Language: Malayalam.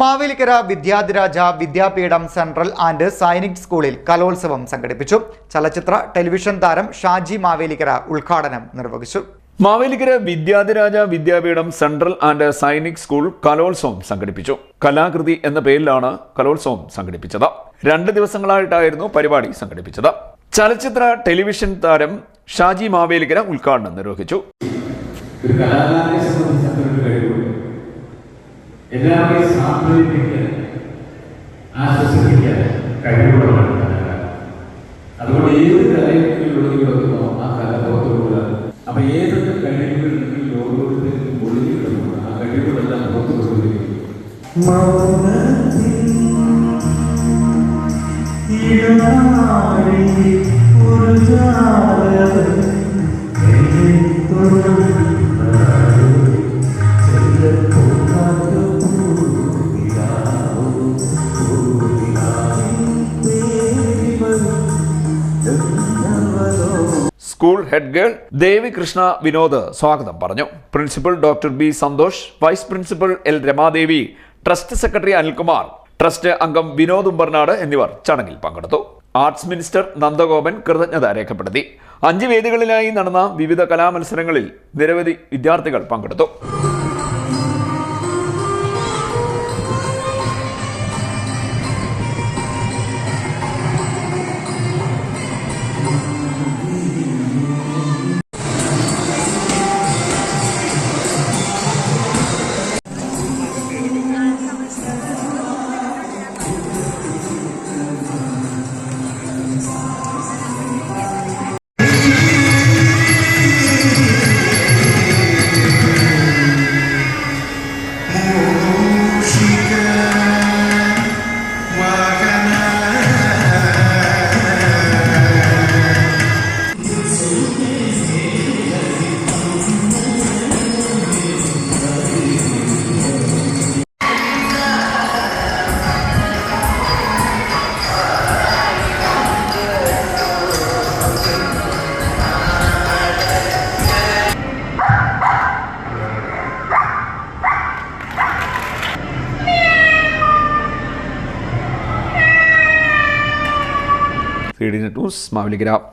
മാവേലിക്കര വിദ്യാധിരാജ വിദ്യാപീഠം സെൻട്രൽ ആൻഡ് സൈനിക് സ്കൂളിൽ കലോത്സവം സംഘടിപ്പിച്ചു. ചലച്ചിത്ര ടെലിവിഷൻ താരം ഷാജി മാവേലിക്കര ഉദ്ഘാടനം നിർവഹിച്ചു. Mavelikkara Vidyadhiraja Vidyapeetham Central and Sainik School കലോത്സവം സംഘടിപ്പിച്ചു. കലാകൃതി എന്ന പേരിലാണ് കലോത്സവം സംഘടിപ്പിച്ചത്. രണ്ട് ദിവസങ്ങളായിട്ടായിരുന്നു പരിപാടി സംഘടിപ്പിച്ചത്. ചലച്ചിത്ര ടെലിവിഷൻ താരം ഷാജി മാവേലിക്കര ഉദ്ഘാടനം നിർവഹിച്ചു. ഒരു കലാകാരനെ സംബന്ധിച്ച് എല്ലാവരെയും സാന്ത്വനിപ്പിക്കാൻ ആശ്വസിപ്പിക്കാൻ കഴിവുള്ളതാണ് അതുകൊണ്ട് ഏത് ഒതുങ്ങുമോ ആ കല പുറത്തുകൊടുക്കുക അപ്പൊ ഏതൊക്കെ ഉണ്ടെങ്കിൽ ഓരോരുത്തരും ഒളിഞ്ഞു കിടക്കുന്നു ആ കഴിവുകളെല്ലാം പുറത്തു കൊണ്ടുവരികയും school head girl Devi Krishna Vinod സ്വാഗതം പറഞ്ഞു. Principal doctor B Santhosh vice principal L Ramadevi trust secretary Anilkumar trust അംഗം വിനോദ് ഉമ്പർനാട് എന്നിവർ ചടങ്ങിൽ പങ്കെടുത്തു. ആർട്സ് മിനിസ്റ്റർ നന്ദഗോപൻ കൃതജ്ഞത രേഖപ്പെടുത്തി. അഞ്ച് വേദികളിലായി നടന്ന വിവിധ കലാമത്സരങ്ങളിൽ നിരവധി വിദ്യാർത്ഥികൾ പങ്കെടുത്തു. D news Mavelikkara.